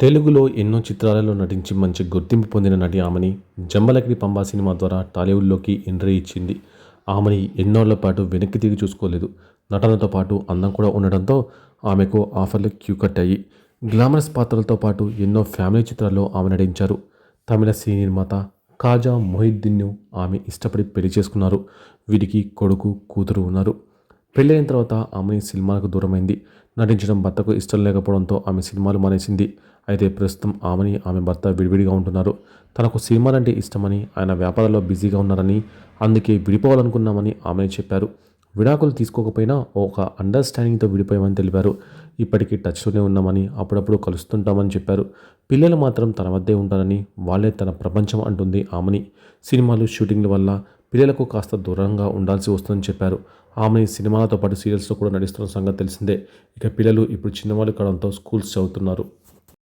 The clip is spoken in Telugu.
తెలుగులో ఎన్నో చిత్రాలలో నటించి మంచి గుర్తింపు పొందిన నటి ఆమెని జంబలకిడి పంబా సినిమా ద్వారా టాలీవుడ్లోకి ఎంట్రీ ఇచ్చింది. ఆమెని ఎన్నోళ్ళ పాటు వెనక్కి తిరిగి చూసుకోలేదు. నటనతో పాటు అందం కూడా ఉండడంతో ఆమెకు ఆఫర్లు క్యూ కట్ అయ్యి గ్లామరస్ పాత్రలతో పాటు ఎన్నో ఫ్యామిలీ చిత్రాల్లో ఆమె నటించారు. తమిళ సినీ నిర్మాత కాజా మొహిద్దీన్ను ఆమె ఇష్టపడి పెళ్ళి చేసుకున్నారు. వీరికి కొడుకు కూతురు ఉన్నారు. పెళ్ళైన తర్వాత ఆమె సినిమాలకు దూరమైంది. నటించడం భర్తకు ఇష్టం లేకపోవడంతో ఆమె సినిమాలు మానేసింది. అయితే ప్రస్తుతం ఆమెని ఆమె భర్త విడివిడిగా ఉంటున్నారు. తనకు సినిమాలంటే ఇష్టమని ఆయన వ్యాపారంలో బిజీగా ఉన్నారని అందుకే విడిపోవాలనుకున్నామని ఆమె చెప్పారు. విడాకులు తీసుకోకపోయినా ఒక అండర్స్టాండింగ్తో విడిపోయామని తెలిపారు. ఇప్పటికీ టచ్లోనే ఉన్నామని అప్పుడప్పుడు కలుస్తుంటామని చెప్పారు. పిల్లలు మాత్రం తన వద్దే ఉంటారని వాళ్ళే తన ప్రపంచం అంటుంది ఆమెని. సినిమాలు షూటింగ్ల వల్ల పిల్లలకు కాస్త దూరంగా ఉండాల్సి వస్తుందని చెప్పారు. ఆమె సినిమాలతో పాటు సీరియల్స్లో కూడా నటిస్తున్న సంగతి తెలిసిందే. ఇక పిల్లలు ఇప్పుడు చిన్నవాళ్ళు కావడంతో స్కూల్స్ చదువుతున్నారు.